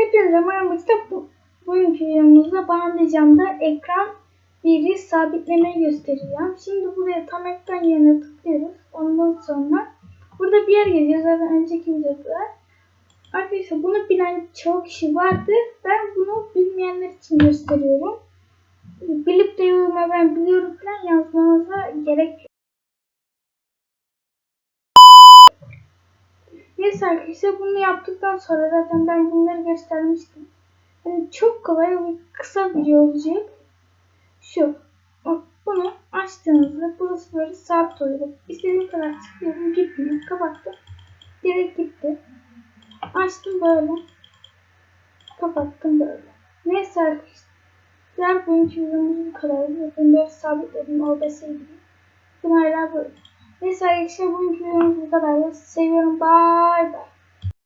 Hepinize merhaba. Bu, bugünkü videomuzda bağlayacağım da ekran biri sabitlemeyi göstereceğim. Şimdi buraya tam ekran yerine tıklıyoruz. Ondan sonra burada bir yer geliyor. Zaten önceki videoda. Arkadaşlar bunu bilen çoğu kişi vardır. Ben bunu bilmeyenler için gösteriyorum. Bilip de yoruma ben biliyorum falan yazmanıza gerek yok. Neyse arkadaşlar bunu yaptıktan sonra zaten ben bunları göstermiştim. Yani çok kolay ve kısa video olacak. Şu. Bak bunu açtığınızda burası böyle sabit oluyor. İstediğim kadar tıklıyorum gitmiyor. Kapattım. Direkt gitti. Açtım böyle. Kapattım böyle. Neyse arkadaşlar. Bugünkü videomuz bu kadar. Zaten böyle sabitledim OBS gibi. Bunlarla böyle. Neyse arkadaşlar bugünkü videomuz bu kadar. Seviyorum. Bye bye.